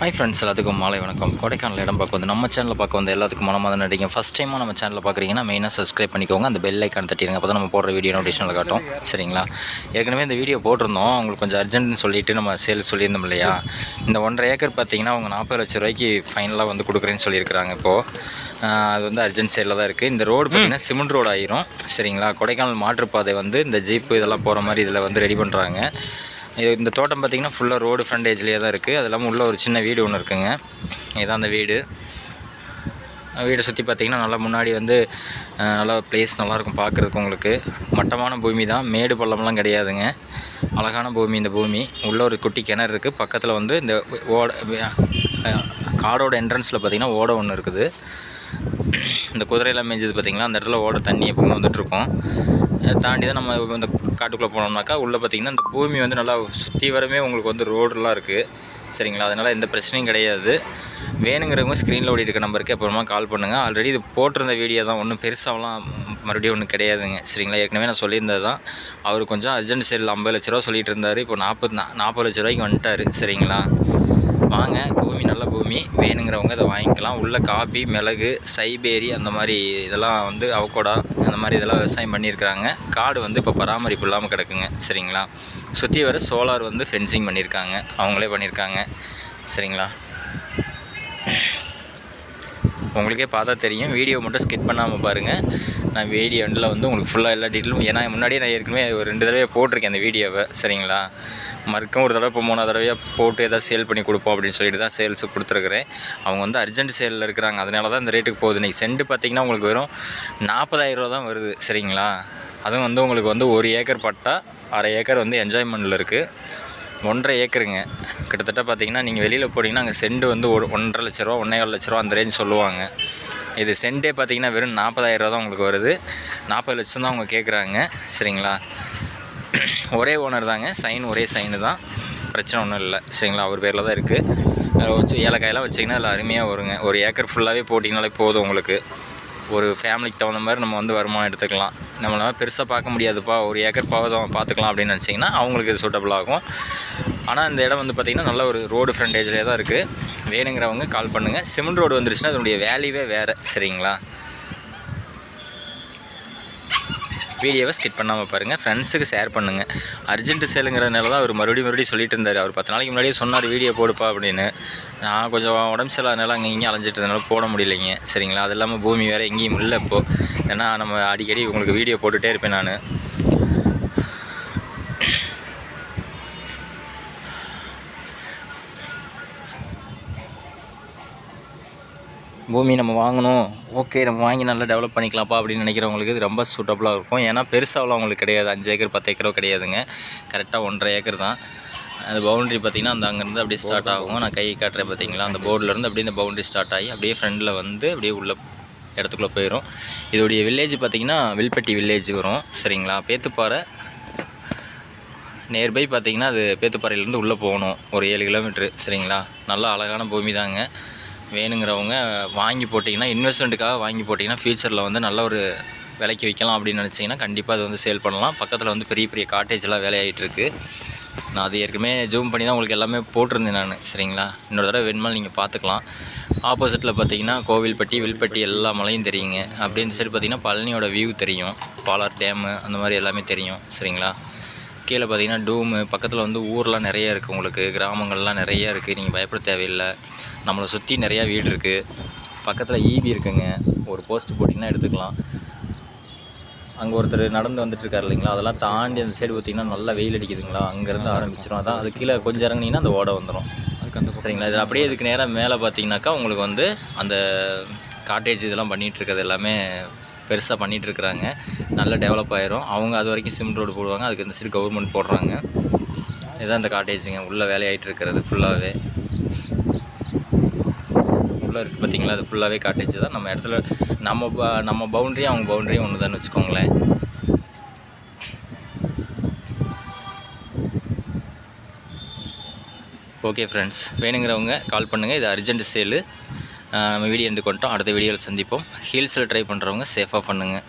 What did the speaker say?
Hi friends எல்லாத்துக்கும் மாலை வணக்கம். கொடைக்கானல் இடம் பார்க்க வந்து நம்ம சேனலில் பார்க்க வந்து எல்லாத்துக்கும் மனமாக தான் நடிங்க ஃபஸ்ட் டைமாக நம்ம சேனலில் பார்க்குறீங்கன்னா மெயினாக சப்ஸ்கிரைப் பண்ணிக்கோங்க. அந்த பெல் ஐக்கான் தட்டிடுங்க. அப்போ தான் நம்ம போடுற வீடியோ நோட்டிஷனில் காட்டும். சரிங்களா? ஏற்கனவே இந்த வீடியோ போட்டிருந்தோம். உங்களுக்கு கொஞ்சம் அர்ஜென்ட்னு சொல்லிட்டு நம்ம சேல் சொல்லியிருந்தோம் இல்லையா? இந்த ஒன்றரை ஏக்கர் பார்த்தீங்கன்னா அவங்க நாற்பது லட்ச ரூபாய்க்கு ஃபைனலாக வந்து கொடுக்குறேன்னு சொல்லியிருக்கிறாங்க இப்போது அது வந்து அர்ஜென்ட் சேலில் தான் இருக்குது இந்த ரோடு பார்த்திங்கன்னா சிமெண்ட் ரோடு ஆயிரும். சரிங்களா? கொடைக்கானல் மாற்றுப்பாதை வந்து இந்த ஜீப்பு இதெல்லாம் போகிற மாதிரி இதில் வந்து ரெடி பண்ணுறாங்க இது இந்த தோட்டம் பார்த்திங்கன்னா ஃபுல்லாக ரோடு ஃப்ரண்டேஜ்லேயே தான் இருக்குது அது இல்லாமல் உள்ள ஒரு சின்ன வீடு ஒன்று இருக்குங்க. இதுதான் அந்த வீடு. வீடை சுற்றி பார்த்திங்கன்னா நல்லா முன்னாடி வந்து நல்லா பிளேஸ் நல்லாயிருக்கும் பார்க்குறதுக்கு உங்களுக்கு. மட்டமான பூமி தான். மேடு பள்ளம்லாம் கிடையாதுங்க. அழகான பூமி இந்த பூமி. உள்ள ஒரு குட்டி கிணறு இருக்குது பக்கத்தில் வந்து இந்த ஓட காடோட என்ட்ரன்ஸில் பார்த்திங்கன்னா ஓடை ஒன்று இருக்குது. இந்த குதிரையெல்லாம் மேய்ஞ்சது பார்த்திங்கன்னா அந்த இடத்துல ஓட தண்ணி எப்பவுமே வந்துட்டுருக்கும் தாண்டி தான் நம்ம இந்த காட்டுக்குள்ளே போனோம்னாக்கா உள்ளே பார்த்திங்கன்னா இந்த பூமி வந்து நல்லா சுற்றி வரமே உங்களுக்கு வந்து ரோடெலாம் இருக்குது சரிங்களா? அதனால் எந்த பிரச்சனையும் கிடையாது. வேணுங்கிறவங்க ஸ்க்ரீனில் ஓடிட்டு இருக்க நம்பருக்கு அப்புறமா கால் பண்ணுங்கள் ஆல்ரெடி இது போட்டிருந்த வீடியோ தான். ஒன்றும் பெருசாகலாம் மறுபடியும் ஒன்றும் கிடையாதுங்க. சரிங்களா? ஏற்கனவே நான் சொல்லியிருந்தது தான். அவர் கொஞ்சம் அர்ஜென்ட் சேல் ஐம்பது லட்ச ரூபா சொல்லிட்டு இருந்தார். இப்போ நாற்பது நாற்பது லட்ச ரூபாய்க்கு வந்துட்டார். சரிங்களா? வாங்க. பூமி நல்ல பூமி. வேணுங்கிறவங்க இதை வாங்கிக்கலாம். உள்ள காபி மிளகு சைபேரி அந்த மாதிரி இதெல்லாம் வந்து அவக்கோடா அந்த மாதிரி இதெல்லாம் விவசாயம் பண்ணியிருக்கிறாங்க. காடு வந்து இப்போ பராமரிப்பு இல்லாமல் கிடக்குங்க. சரிங்களா? சுற்றி வர சோலார் வந்து ஃபென்சிங் பண்ணியிருக்காங்க. அவங்களே பண்ணியிருக்காங்க. சரிங்களா? உங்களுக்கே பார்த்தா தெரியும். வீடியோ மட்டும் ஸ்கிப் பண்ணாமல் பாருங்கள் நான் வீடியோ எண்டில் வந்து உங்களுக்கு ஃபுல்லாக எல்லா டீட்டெயிலும் ஏன்னா முன்னாடியே நான் ஏற்கனவே ஒரு ரெண்டு தடவை போட்டிருக்கேன் அந்த வீடியோவை சரிங்களா? மறுக்கும் ஒரு தடவை இப்போ மூணாவது தடவையாக போட்டு எதாவது சேல் பண்ணி கொடுப்போம் அப்படின்னு சொல்லிட்டு தான் சேல்ஸ் கொடுத்துருக்குறேன். அவங்க வந்து அர்ஜென்ட் சேலில் இருக்கிறாங்க. அதனால தான் இந்த ரேட்டுக்கு போகுது. இன்றைக்கி சென்ட் பார்த்திங்கன்னா உங்களுக்கு வெறும் நாற்பதாயிரம் ரூபா தான் வருது சரிங்களா? அதுவும் வந்து உங்களுக்கு வந்து ஒரு ஏக்கர் பட்டா அரை ஏக்கர் வந்து என்ஜாய்மெண்ட்டில் இருக்குது ஒன்றரை ஏக்கருங்க. கிட்டத்தட்ட பார்த்தீங்கன்னா நீங்கள் வெளியில் போனீங்கன்னா அங்கே செண்டு வந்து ஒரு ஒன்றரை லட்ச ரூபா ஒன்றே லட்ச ரூபா அந்த ரேஞ்ச் சொல்லுவாங்க. இது சென்டே பார்த்தீங்கன்னா வெறும் நாற்பதாயிரம் ரூபா தான் உங்களுக்கு வருது. நாற்பது லட்சம் தான் அவங்க கேட்குறாங்க சரிங்களா? ஒரே ஓனர் தாங்க. சைன் ஒரே சைனு தான். பிரச்சனை ஒன்றும் இல்லை. சரிங்களா? அவர் பேரில் தான் இருக்குது அதில் வச்சு ஏலக்காயெல்லாம் வச்சிங்கன்னா அதில் அருமையாக வருங்க. ஒரு ஏக்கர் ஃபுல்லாகவே போட்டிங்கனாலே போதும் உங்களுக்கு. ஒரு ஃபேமிலிக்கு தகுந்த மாதிரி நம்ம வந்து வருமானம் எடுத்துக்கலாம். நம்மளால் பெருசாக பார்க்க முடியாதுப்பா. ஒரு ஏக்கர் பாவதம் பார்த்துக்கலாம் அப்படின்னு நினச்சிங்கன்னா அவங்களுக்கு இது சூட்டபிள் ஆகும். ஆனால் இந்த இடம் வந்து பார்த்திங்கன்னா நல்ல ஒரு ரோடு ஃப்ரண்டேஜ்லேயே தான் இருக்குது வேணுங்கிறவங்க கால் பண்ணுங்கள் சிமெண்ட் ரோடு வந்துருச்சுன்னா அதனுடைய வேல்யூவே வேறு. சரிங்களா? வீடியோவை ஸ்கிப் பண்ணாமல் பாருங்கள் ஃப்ரெண்ட்ஸுக்கு ஷேர் பண்ணுங்கள் அர்ஜென்ட் சேலுங்கிறதுனால தான் அவர் மறுபடியும் மறுபடியும் சொல்லிட்டு இருந்தார். அவர் பத்து நாளைக்கு முன்னாடியே சொன்னார் வீடியோ போடுப்பா அப்படின்னு. நான் கொஞ்சம் உடம்பு சரியில்லாதனால அங்கே இங்கேயும் அலைஞ்சிட்டு இருந்தனால போட முடியலைங்க. சரிங்களா? அது இல்லாமல் பூமி வேறு எங்கேயும் இல்லை இப்போது ஏன்னா நம்ம அடிக்கடி உங்களுக்கு வீடியோ போட்டுகிட்டே இருப்பேன் நான். பூமி நம்ம வாங்கணும். ஓகே நம்ம வாங்கி நல்லா டெவலப் பண்ணிக்கலாம்ப்பா அப்படின்னு நினைக்கிறவங்களுக்கு இது ரொம்ப சூட்டபுளாக இருக்கும். ஏன்னா பெருசாகலாம் அவங்களுக்கு கிடையாது. அஞ்சு ஏக்கர் பத்து ஏக்கரோ கிடையாதுங்க. கரெக்டாக ஒன்றரை ஏக்கர் தான். அந்த பவுண்டரி பார்த்திங்கன்னா அந்த அங்கேருந்து அப்படியே ஸ்டார்ட் ஆகும். நான் கை காட்டுறேன் பார்த்தீங்களா? அந்த போர்டிலேருந்து அப்படியே இந்த பவுண்டரி ஸ்டார்ட் ஆகி அப்படியே ஃப்ரண்டில் வந்து அப்படியே உள்ள இடத்துக்குள்ளே போயிடும் இதோடைய வில்லேஜ் பார்த்திங்கன்னா வில்பட்டி வில்லேஜ் வரும். சரிங்களா? பேத்துப்பாறை. நியர்பை பார்த்தீங்கன்னா அது பேத்துப்பாறையிலேருந்து உள்ளே போகணும். ஒரு ஏழு கிலோமீட்ரு சரிங்களா? நல்ல அழகான பூமி தாங்க. வேணுங்கிறவங்க வாங்கி போட்டிங்கன்னா இன்வெஸ்ட்மெண்ட்டுக்காக வாங்கி போட்டிங்கன்னா ஃப்யூச்சரில் வந்து நல்ல ஒரு விலைக்கு விற்கலாம் அப்படின்னு நினச்சிங்கன்னா கண்டிப்பாக அது வந்து சேல் பண்ணலாம். பக்கத்தில் வந்து பெரிய பெரிய காட்டேஜ்லாம் வேலையாகிட்டு இருக்கு. நான் அது ஏற்கனவே ஜூம் பண்ணி தான் உங்களுக்கு எல்லாமே போட்டிருந்தேன் நான் சரிங்களா? இன்னொரு தடவை வேணுமாலும் நீங்கள் பார்த்துக்கலாம். ஆப்போசிட்டில் பார்த்தீங்கன்னா கோவில்பட்டி வில்பட்டி எல்லா மலையும் தெரியுங்க. அப்படி இந்த சைடு பார்த்தீங்கன்னா பழனியோட வியூ தெரியும். பாலார் டேமு அந்த மாதிரி எல்லாமே தெரியும் சரிங்களா? கீழே பார்த்தீங்கன்னா டூமு பக்கத்தில் வந்து ஊர்லாம் நிறைய இருக்குது உங்களுக்கு கிராமங்கள்லாம் நிறைய இருக்குது நீங்கள் பயப்பட தேவையில்லை. நம்மளை சுற்றி நிறையா வீடு இருக்குது பக்கத்தில் ஈபி இருக்குங்க. ஒரு போஸ்ட் போட்டிங்கன்னா எடுத்துக்கலாம். அங்கே ஒருத்தர் நடந்து வந்துட்டு இருக்காரு இல்லைங்களா? அதெல்லாம் தாண்டி அந்த சைடு பார்த்தீங்கன்னா நல்லா வெயில் அடிக்குதுங்களா? அங்கேருந்து ஆரம்பிச்சிடும் அதான் அது கீழே கொஞ்சம் இறங்குனீங்கன்னா அந்த ஓடை வந்துடும் அதுக்கு அந்த சரிங்களா? இது அப்படியே இதுக்கு நேராக மேலே பார்த்தீங்கன்னாக்கா உங்களுக்கு வந்து அந்த காட்டேஜ் இதெல்லாம் பண்ணிகிட்டு இருக்கிறது எல்லாமே பெருசாக பண்ணிகிட்டு இருக்கிறாங்க நல்லா டெவலப் ஆயிரும். அவங்க அது வரைக்கும் சிமெண்ட் ரோடு போடுவாங்க. அதுக்கு இந்த சைடு கவர்மெண்ட் போடுறாங்க. இதுதான் இந்த காட்டேஜுங்க உள்ளே வேலையாயிட்டு இருக்கிறது ஃபுல்லாகவே உள்ளே இருக்குது பார்த்திங்களா அது ஃபுல்லாகவே காட்டேஜ் தான். நம்ம இடத்துல நம்ம ப- நம்ம பவுண்ட்ரியும் அவங்க பவுண்ட்ரியும் ஒன்று தான் வச்சுக்கோங்களேன். ஓகே ஃப்ரெண்ட்ஸ் வேணுங்கிறவங்க கால் பண்ணுங்கள் இது அர்ஜென்ட் சேலு நம்ம வீடியோ எடுத்துக்கொண்டோம். கொண்டோம் அடுத்த வீடியோவில் சந்திப்போம். ஹீல்ஸில் ட்ரை பண்ணுறவங்க சேஃபாக பண்ணுங்கள்